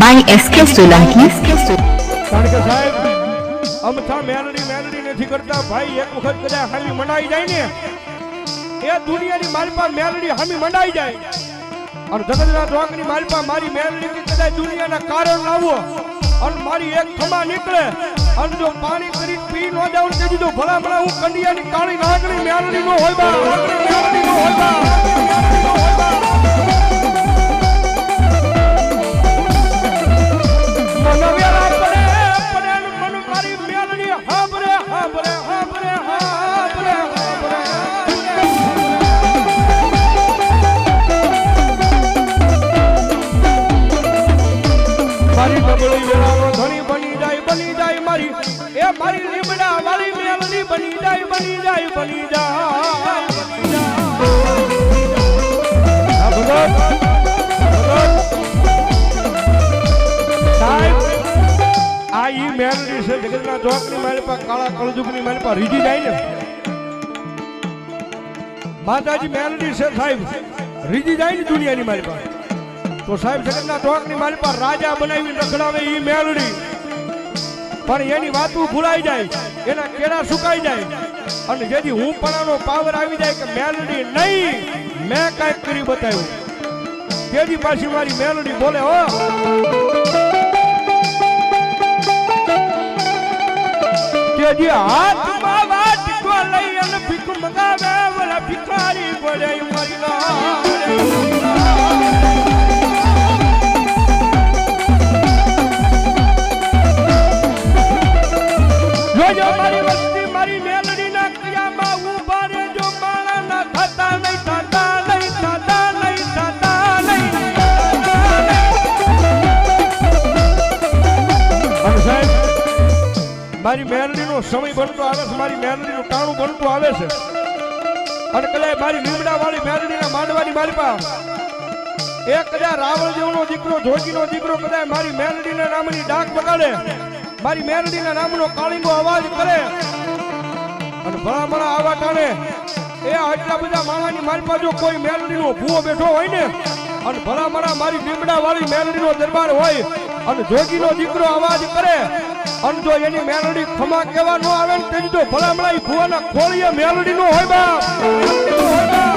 by SK Solanki. કારણ સાહેબ અમથા મેલડી મેલડી નથી કરતા. ભાઈ, એક વખત કદા હામી મનાઈ જાય ને, એ દુનિયાની માલપા મેલડી હામી મનાઈ જાય. અને જગતના ડોંગની માલપા મારી મેલડી કદાચ દુનિયાના કારણ લાવો અને મારી એક ખમા નીકળે. અને જો પાણી કરી પી ન જાઉં તે દીધું ભલા ભલા હું કંડિયાની કાળી નાગણી મેલડી નો હોય બા. મેલડી નો હોય બા. જાય, બની જાય બની જાય. ઈ મેલડી છે ને. સાહેબ. રીજી જાય ને દુનિયાની મારી પાસે તો સાહેબ, જગતના ચોકની મારી પર રાજા બનાવી રખડાવે ઈ મેળડી પણ એની વાતું ભૂલાઈ જાય, એના કેળા સુકાઈ જાય. અને જેથી હું પણ પાવર આવી જાય કે મેલડી નહીં, મેં કાંઈક કરી બતાવ્યું. તેથી પાછી મારી મેલડી બોલે, હો. તેજી હાથમાં ભીખ મગાવે ઓલા પડે મરી મેરડીનો સમય બનતો આવે છે, મારી મેરડીનું ટાણું બનતું આવે છે. અને કદાચ મારી લીમડા વાળી મેરડીના માંડવાની મારી પાસે એક કદાચ રાવણ જેવનો દીકરો જોગીનો દીકરો કદાચ મારી મેરડીના નામની ડાક બગાડે. મારી મેરડીના નામનો કાળીંગો અવાજ કરે. અને ભણા ભણા આવા ટાણે એ આટલા બધા માણાની મારી પાસે જો કોઈ મેલડીનો ભૂવો બેઠો હોય ને, અને ભલા ભલા મારી લીમડા વાળી મેલડીનો દરબાર હોય, અને જોગીનો દીકરો અવાજ કરે અને એની મેલોડી ખમા કેવા નો આવે ને તેની જો ભલા ભુવાના ખોળીએ મેલોડી નો હોય બા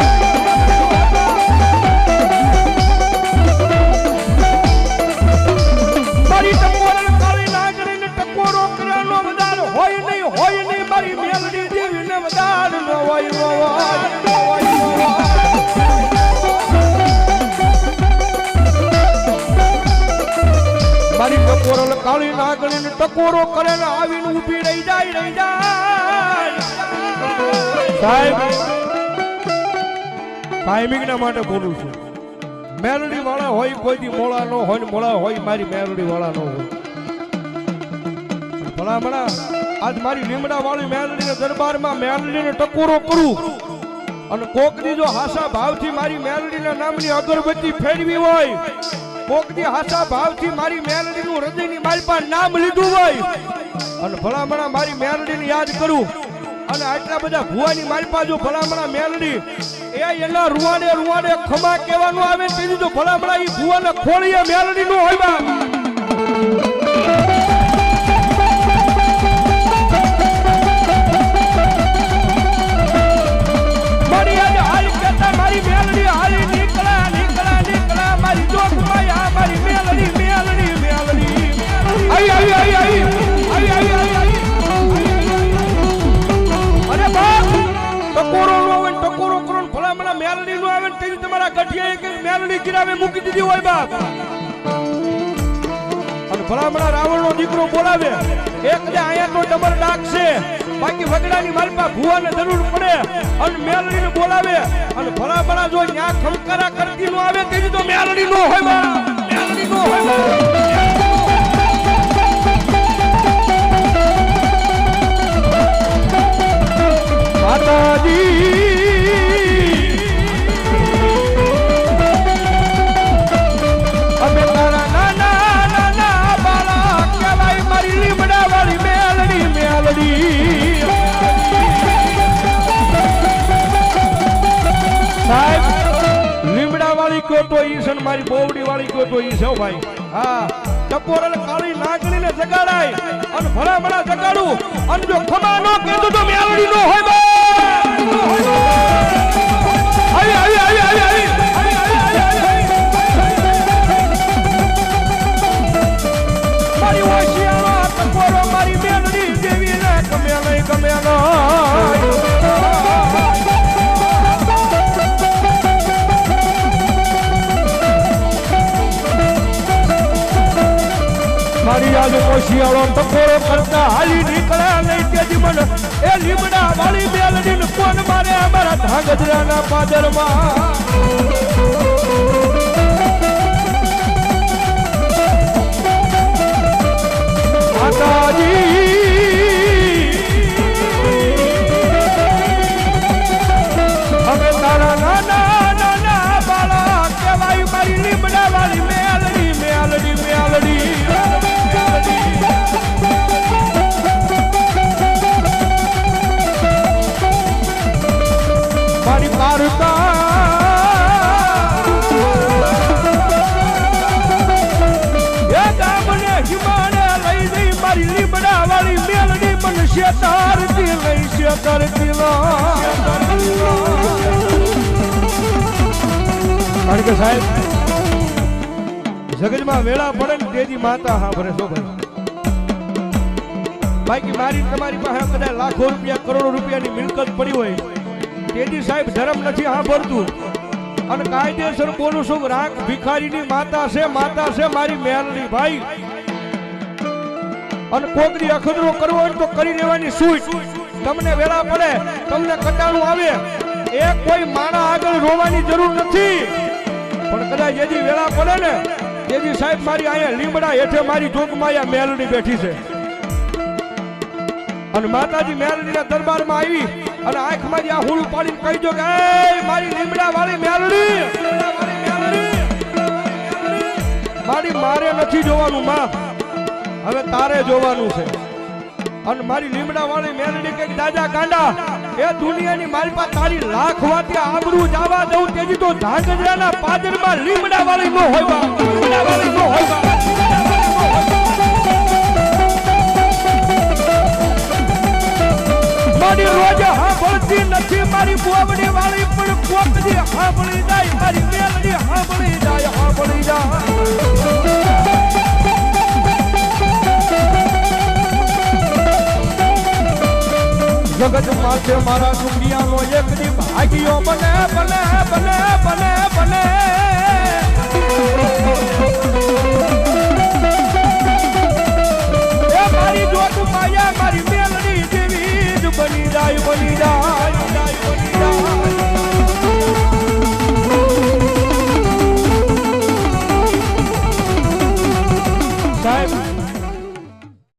ટકોરો કાળી નાગણી ટકોરો કરે આવીને ઊભી રહી જાય રહી જાય. ટાઈમિંગ ના માટે બોલું છું. મેલડી વાળા હોય કોઈ મોળા નો હોય મોળા હોય, મારી મેલડી વાળા નો હોય. ભલા ભલા, આજ મારી લીમડા વાળી મેલડી દરબારમાં મેલડી ને ટકોરો કરું. અને કોક દી જો હાસા ભાવથી મારી મેલડી ના નામની અગરબત્તી ફેરવી હોય કોક દી હાસા ભાવથી મારી મેલડી નું હૃદયની મારી પાસે નામ લીધું હોય અને ભલા ભલા મારી મેલડી ને યાદ કરું. અને આટલા બધા ભુવાની મારી પાસે જો ભલામણા મેલડી, એ એના રૂવાડે રૂવાડે ખમા કહેવાનું આવે તેથી જો ભલામણા એ ભુવાને ખોળીએ મેલડી નો હોય ભલામણા રાવણ નો દીકરો બોલાવે. એક ને અહીંયા તો ડબર ડાક છે. બાકી વગડાની માલપા ભુવાને જરૂર પડે અને મેલડી ને બોલાવે. અને ભલામણા જો ન્યા ખમકારા કરતી નો આવે, તેની તો મેલડી નો હોય મેલડી નો હોય મારી બોવડી વાળી ગયો તો એ છે ભાઈ. હા. ટપોર કાળી નાગણીને જગાડાય અને ભલા ભલા જગાડું. અને જો ખમા ન કીધું તો મેલડી નો હોય યાદ ટકોરો કરતા હાલી નીકળ્યા નહીં તે જીવન. એ લીમડા વાળી બેલડી કોણ મારે અમારા ધાગજરાના પાદરમાં? જગતમાં વેળા પડે ને તેજી માતા હા ભરે બાકી મારી તમારી પાસે કદાચ લાખો રૂપિયા, કરોડો રૂપિયાની મિલકત પડી હોય, તેજી સાહેબ ધર્મ નથી હા ભરતું અને કાયદેસર બોલું છું, રાખ ભિખારીની માતા છે માતા છે મારી મેલની ભાઈ. અને કોકરી અખદરો કરવો હોય તો કરી લેવાની સૂટ તમને વેળા પડે, તમને કટાણું આવે. એ કોઈ માણા આગળ રોવાની જરૂર નથી. પણ કદાચ એજી વેળા પડે ને એજી સાહેબ મારી અહીંયા લીમડા હેઠે મારી જોગમાં મેલડી બેઠી છે. અને માતાજી મેલડીના દરબારમાં આવી અને આંખમાંથી આ હુલ પાડીને કહી દો કે મારી લીમડા વાળી મેલડી. મારી મારે નથી જોવાનું, માં. હવે તારે જોવાનું છે. અને મારી લીમડા વાળી મેલડી કંઈક દાદા કાંડા એ દુનિયાની મારી પાસે તારી લાખ વાતી આબરૂ જવા દઉં, તેજી તો ધાંગધ્રાના પાદરમાં લીમડા વાળી નો હોય લીમડા વાળી નો હોય મારી રોજ સાંભળતી નથી, મારી બોબડી વાળી પણ કોકડી સાંભળી જાય, મારી મેલડી સાંભળી જાય સાંભળી જાય. જગત પાસે મારા દુનિયાનો એક દી ભાગ્યો બને બને બને બને બને